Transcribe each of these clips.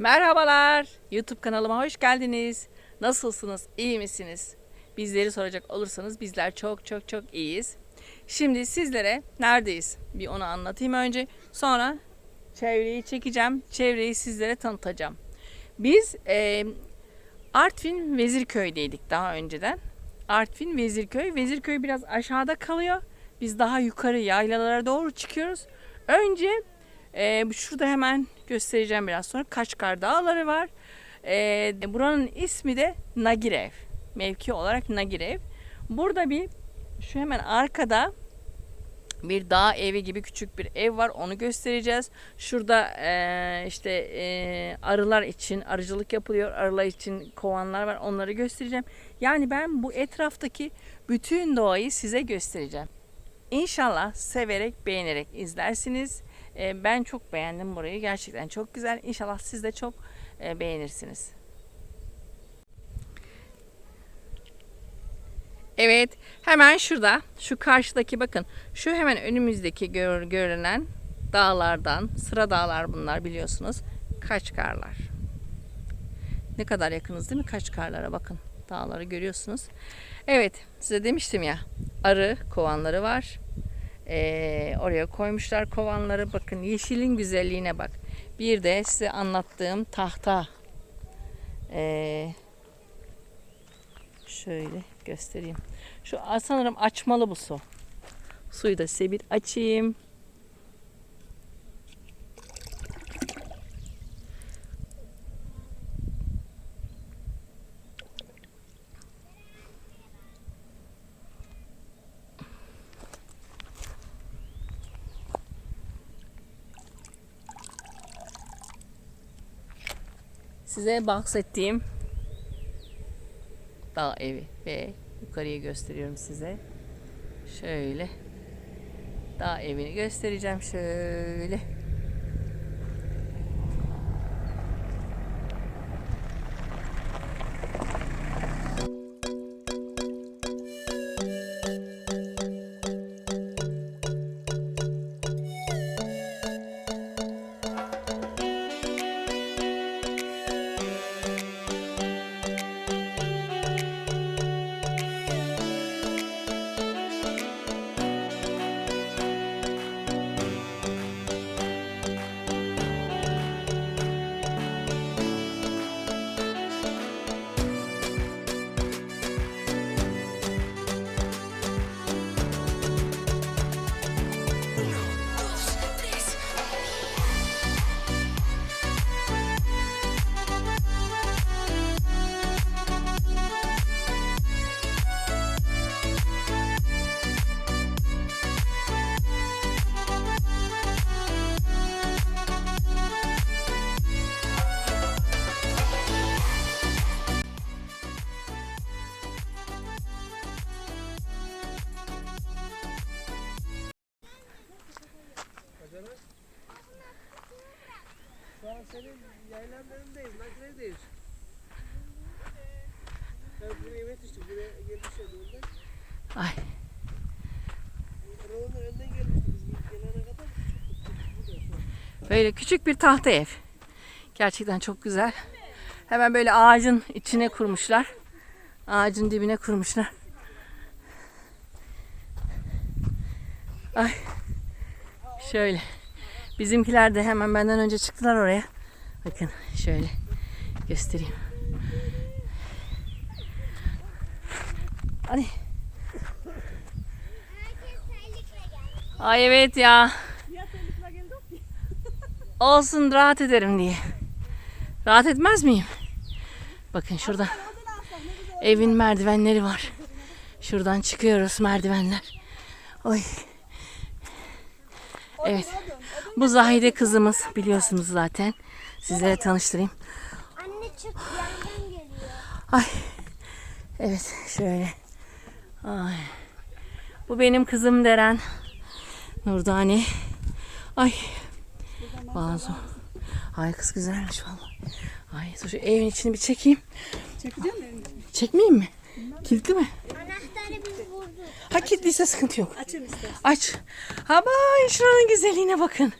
Merhabalar. YouTube kanalıma hoş geldiniz. Nasılsınız? İyi misiniz? Bizleri soracak olursanız bizler çok çok çok iyiyiz. Şimdi sizlere neredeyiz? Bir onu anlatayım önce. Sonra çevreyi çekeceğim. Çevreyi sizlere tanıtacağım. Biz e, Artvin Vezirköy'deydik daha önceden. Artvin Vezirköy. Vezirköy biraz aşağıda kalıyor. Biz daha yukarı yaylalara doğru çıkıyoruz. Önce e, şurada hemen göstereceğim biraz sonra Kaçkar Dağları var. E, buranın ismi de Nagirev. Mevki olarak Nagirev. Burada bir şu hemen arkada bir dağ evi gibi küçük bir ev var onu göstereceğiz. Şurada e, işte e, arılar için arıcılık yapılıyor. Arılar için kovanlar var onları göstereceğim. Yani ben bu etraftaki bütün doğayı size göstereceğim. İnşallah severek beğenerek izlersiniz. E, ben çok beğendim burayı. Gerçekten çok güzel. İnşallah siz de çok e, beğenirsiniz. Evet, hemen şurada, şu karşıdaki bakın, şu hemen önümüzdeki gör, görünen dağlardan, sıra dağlar bunlar biliyorsunuz, Kaçkarlar. Ne kadar yakınız değil mi Kaçkarlara bakın, dağları görüyorsunuz. Evet, size demiştim ya, arı kovanları var. Ee, oraya koymuşlar kovanları, bakın yeşilin güzelliğine bak. Bir de size anlattığım tahta. Ee, şöyle göstereyim. Şu sanırım açmalı bu su. Suyu da size bir açayım. Size bahsettiğim dağ evi ve yukarıyı gösteriyorum size. Şöyle dağ evini göstereceğim şöyle. An. böyle küçük bir tahta ev. Gerçekten çok güzel. Hemen böyle ağacın içine kurmuşlar. Ağacın dibine kurmuşlar. Ay. Şöyle. Bizimkiler de hemen benden önce çıktılar oraya. Bakın şöyle göstereyim. Hadi. Ay evet ya. Olsun rahat ederim diye. Rahat etmez miyim? Bakın şurada evin merdivenleri var. Şuradan çıkıyoruz merdivenler. Oy. Evet. Bu Zahide kızımız biliyorsunuz zaten. Sizlere tanıştırayım. Anne çık yandan geliyor. Ay. Evet şöyle. Ay. Bu benim kızım Deren. Nurdane. Ay. Bazı. Ay kız güzelmiş vallahi. Ay dur şu evin içini bir çekeyim. Çekeceğim mi? Çekmeyeyim mi? Kilitli mi? Anahtarı vurdu. Ha kilitliyse sıkıntı yok. Açayım istersen. Aç. Ha bay şuranın güzelliğine bakın.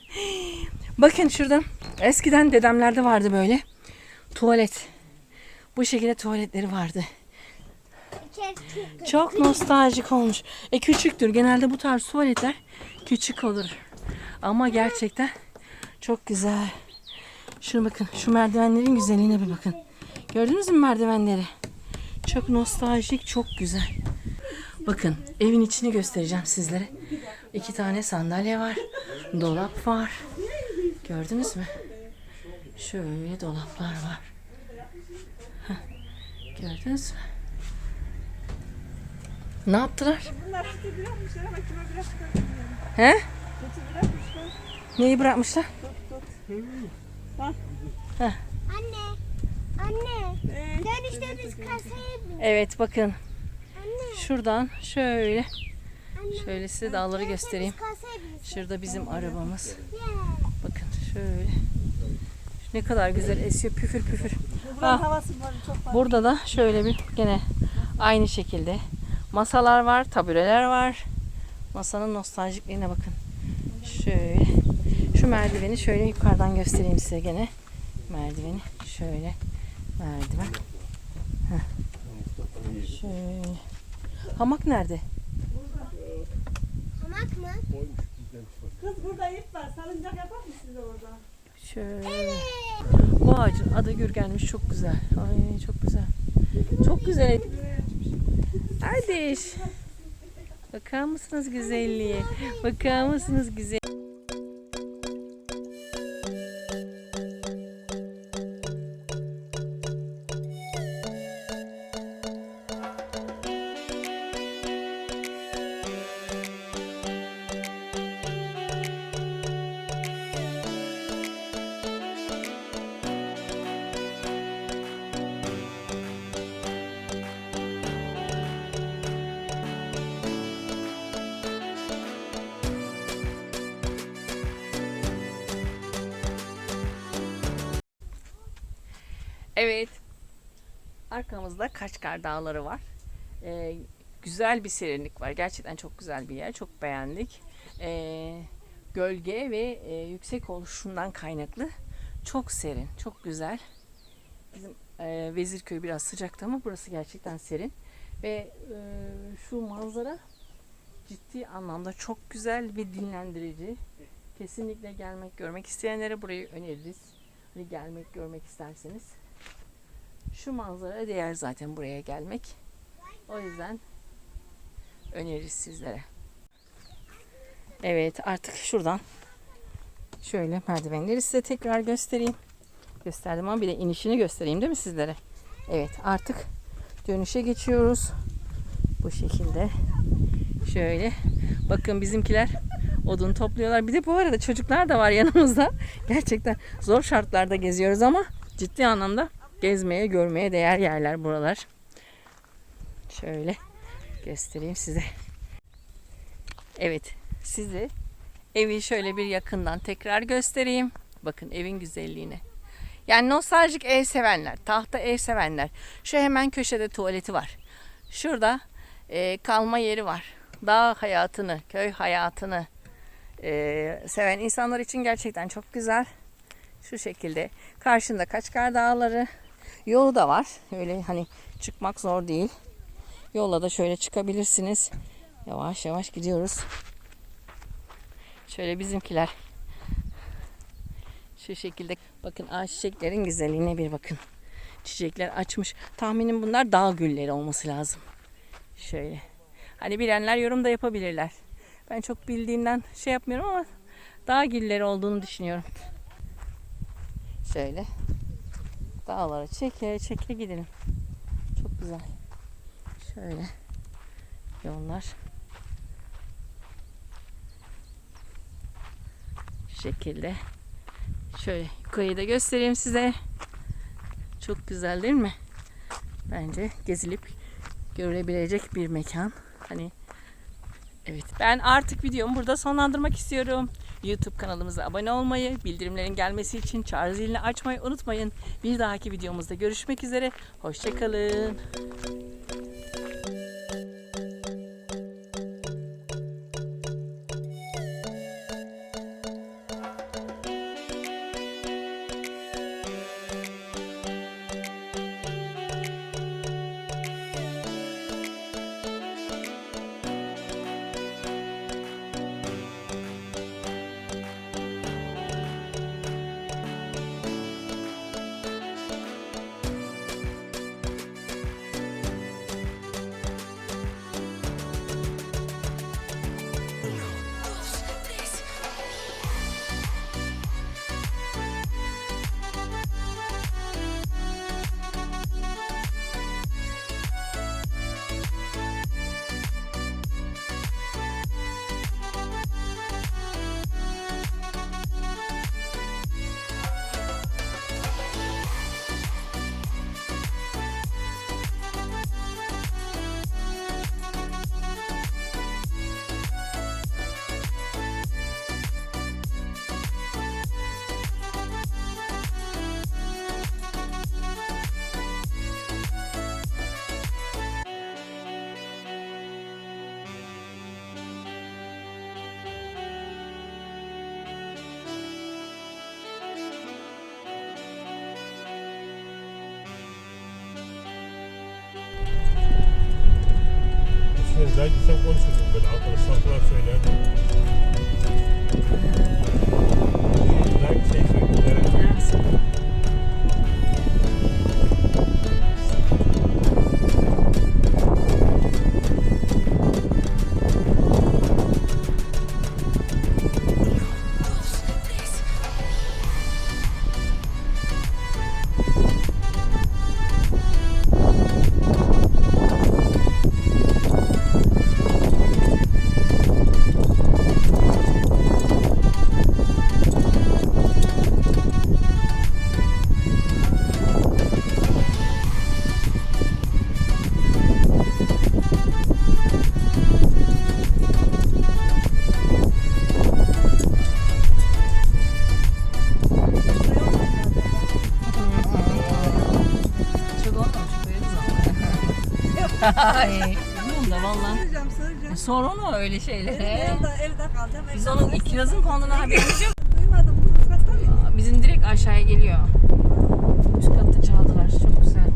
Bakın şuradan. Eskiden dedemlerde vardı böyle. tuvalet. Bu şekilde tuvaletleri vardı. Çok nostaljik olmuş. E küçüktür. Genelde bu tarz tuvaletler küçük olur. Ama gerçekten çok güzel. Şuna bakın. Şu merdivenlerin güzelliğine bir bakın. Gördünüz mü merdivenleri? Çok nostaljik, çok güzel. Bakın evin içini göstereceğim sizlere. İki tane sandalye var. Dolap var. Gördünüz mü? Şöyle dolaplar var. Heh, Gördünüz mü? Ne yaptılar? Bunlar sütü bırakmışlar ama kime bıraktılar He? Sütü bırakmışlar. Neyi bırakmışlar? Tut tut. Anne. Anne. Ee, Dönüşte biz kasaya. Evet bakın. Anne. Şuradan şöyle Anne. şöyle size dağları göstereyim. Şurada bizim arabamız. Bakın şöyle. Ne kadar güzel esiyor püfür püfür. buranın havası var çok var. Burada da şöyle bir gene aynı şekilde masalar var, tabureler var. Masanın nostaljikliğine bakın. Şöyle. Şu merdiveni şöyle yukarıdan göstereyim size gene. Merdiveni şöyle. Merdiven. Heh. Şöyle. Hamak nerede? Hamak mı? Kız burada ip var. Salıncak yapar mısınız orada? Şöyle. Bu ağacın adı Gürgenmiş çok güzel. Ay çok güzel. Çok güzel. Kardeş. Bakar mısınız güzelliğe? Bakar mısınız güzel? Evet. Arkamızda Kaçkar Dağları var. Ee, güzel bir serinlik var. Gerçekten çok güzel bir yer. Çok beğendik. Ee, gölge ve e, yüksek oluşundan kaynaklı çok serin, çok güzel. Bizim e, Vezirköy biraz sıcaktı ama burası gerçekten serin. Ve e, şu manzara ciddi anlamda çok güzel ve dinlendirici. Kesinlikle gelmek, görmek isteyenlere burayı öneririz. Hani gelmek, görmek isterseniz. Şu manzara değer zaten buraya gelmek. O yüzden öneririz sizlere. Evet artık şuradan şöyle merdivenleri size tekrar göstereyim. Gösterdim ama bir de inişini göstereyim değil mi sizlere? Evet artık dönüşe geçiyoruz. Bu şekilde. Şöyle. Bakın bizimkiler odun topluyorlar. Bir de bu arada çocuklar da var yanımızda. Gerçekten zor şartlarda geziyoruz ama ciddi anlamda gezmeye, görmeye değer yerler buralar. Şöyle göstereyim size. Evet, size evi şöyle bir yakından tekrar göstereyim. Bakın evin güzelliğine. Yani nostaljik ev sevenler, tahta ev sevenler. Şu hemen köşede tuvaleti var. Şurada e, kalma yeri var. Dağ hayatını, köy hayatını e, seven insanlar için gerçekten çok güzel. Şu şekilde. Karşında Kaçkar Dağları. Yolu da var. Öyle hani çıkmak zor değil. Yolla da şöyle çıkabilirsiniz. Yavaş yavaş gidiyoruz. Şöyle bizimkiler. Şu şekilde bakın ağaç çiçeklerin güzelliğine bir bakın. Çiçekler açmış. Tahminim bunlar dağ gülleri olması lazım. Şöyle. Hani bilenler yorum da yapabilirler. Ben çok bildiğimden şey yapmıyorum ama dağ gülleri olduğunu düşünüyorum. Şöyle. Dağlara çeke çeke gidelim. Çok güzel. Şöyle. Yollar. Şu şekilde. Şöyle yukarıyı da göstereyim size. Çok güzel değil mi? Bence gezilip görülebilecek bir mekan. Hani Evet. Ben artık videomu burada sonlandırmak istiyorum. YouTube kanalımıza abone olmayı, bildirimlerin gelmesi için çağrı zilini açmayı unutmayın. Bir dahaki videomuzda görüşmek üzere. Hoşçakalın. Belki sen konuşurdun böyle arkadaş şarkılar söylerdin. Belki şey söylerdin. Ay, bilmiyorum da valla. Soracağım soracağım. Sor onu öyle şeyleri. Evde, evde kalacağım. Biz onun ilk yazın konduğuna haberimiz yok. Duymadım. Bu kaçtan mı? Bizim direkt aşağıya geliyor. Üst katta çaldılar. Çok güzel.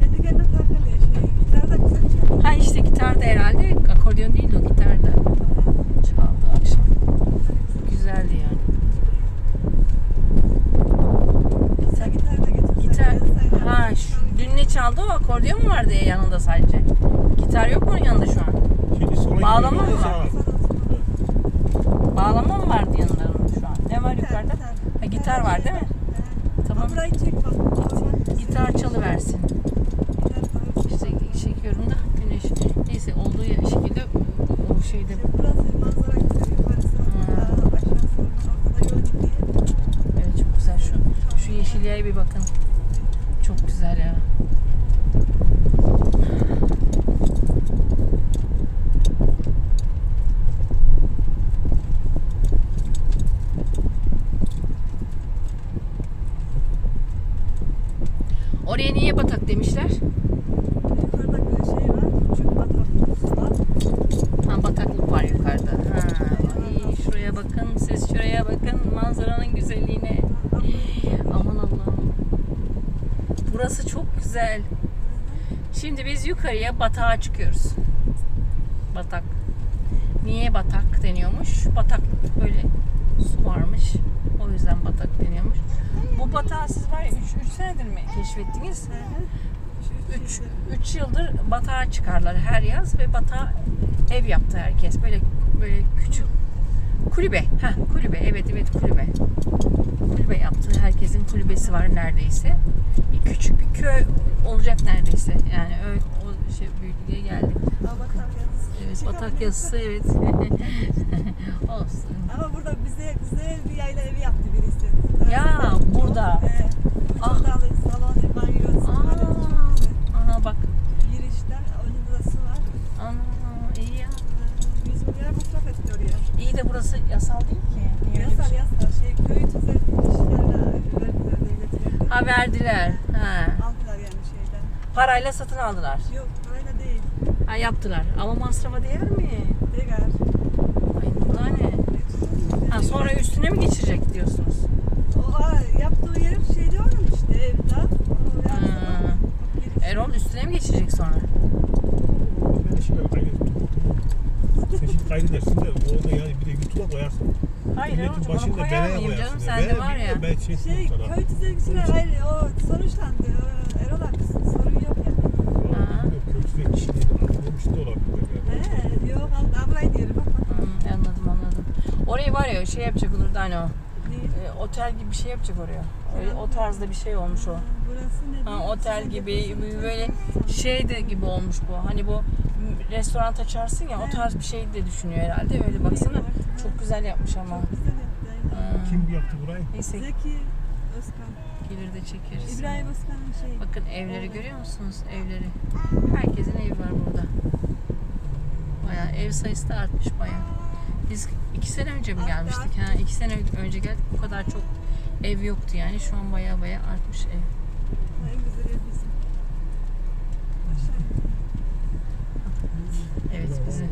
Kendi kendine takılıyor şey. Gitar da güzel çalıyor. Ha işte gitar da herhalde. Akordeon değil de o gitar da. Çaldı akşam. Güzeldi yani. Sen gitar da getir. Gitar. Ha şu, dün ne çaldı o? Akordeon mu vardı ya yanında sadece? Gitar yok mu onun yanında şu an? Şimdi sola Bağlama mı var? Bağlama mı vardı yanında onun şu an? Ne var yukarıda? Ha, gitar var değil mi? Tamam. Burayı çek bak. Gitar çalıversin. İşte çekiyorum da güneş. Neyse olduğu şekilde o şeyde Burası manzara güzel. Yukarısı. Evet çok güzel şu şu yeşilliğe bir bakın. Çok güzel ya. Oraya niye batak demişler? Yukarıda bir şey var. Küçük bataklık var. Ha bataklık var yukarıda. Ha. Ay, şuraya bakın, siz şuraya bakın manzaranın güzelliğine. Aman Allah'ım. Burası çok güzel. Şimdi biz yukarıya batağa çıkıyoruz. Batak. Niye batak deniyormuş? Bataklık böyle su varmış. O yüzden batak deniyormuş. Bu batağı siz var ya 3 senedir mi keşfettiniz? 3 3 yıldır batağa çıkarlar her yaz ve batağa ev yaptı herkes. Böyle böyle küçük kulübe. Ha kulübe. Evet evet kulübe. Kulübe yaptı. Herkesin kulübesi var neredeyse. Bir küçük bir köy olacak neredeyse. Yani öyle şey büyüklüğe geldi. Batak yazısı. Evet batak yazısı evet. Olsun. Ama burada bize güzel bir yayla evi yaptı birisi. Ya, burada. He. Ah. Salonu, banyo, aha bak. Girişten önünde de su var. Ana iyi ya. 100 milyar masraf etti oraya. İyi de burası yasal değil ki. Niye öyle Yasal şey? yasal şey köy tüzel işlerine verdiler devlet verdi. Ha verdiler. Ha. Aldılar yani şeyden. Parayla satın aldılar. Yok. Ha yaptılar. Ama masrafa değer mi? Degar. Ay bu da ne? Ha sonra üstüne mi geçirecek diyorsunuz? O ha, yaptığı yer şeyde onun işte evde. Ha. Erol üstüne mi geçirecek sonra? Ben de şimdi kaydettim. Sen şimdi kaydedersin de orada yani bir de YouTube'a koyarsın. Hayır Milletin Erol'cum onu başında koyar belaya mıyım koyarsın. canım? ya. Sende Ben var ya. bilmiyorum, Ben şey, Şey sana. köy tüzelgisine hayır o sonuçlandı. Erol abi sorun yok yani. Ha. Kötü kişiliğini atlamış da olabilir. He yok al burayı diyorum. Hmm, anladım anladım. Orayı var ya şey yapacak olurdu hani o. E, otel gibi bir şey yapacak oraya. Öyle, o tarzda bir şey olmuş o. Burası ne? Ha, otel gibi böyle şey de gibi olmuş bu. Hani bu restoran açarsın ya o tarz bir şey de düşünüyor herhalde. Öyle baksana. Çok güzel yapmış ama. Çok güzel yaptı. aynen. Ha, Kim yaptı burayı? Neyse Zeki Özkan. gelir de çekeriz. İbrahim Özkan'ın şeyi. Bakın evleri görüyor musunuz? Evleri. Herkesin evi var burada. Bayağı ev sayısı da artmış bayağı. Biz iki sene önce mi gelmiştik? Ha, iki sene önce geldik. Bu kadar çok ev yoktu yani. Şu an bayağı bayağı artmış ev. En güzel ev bizim. Evet bizim.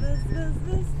Vız vız vız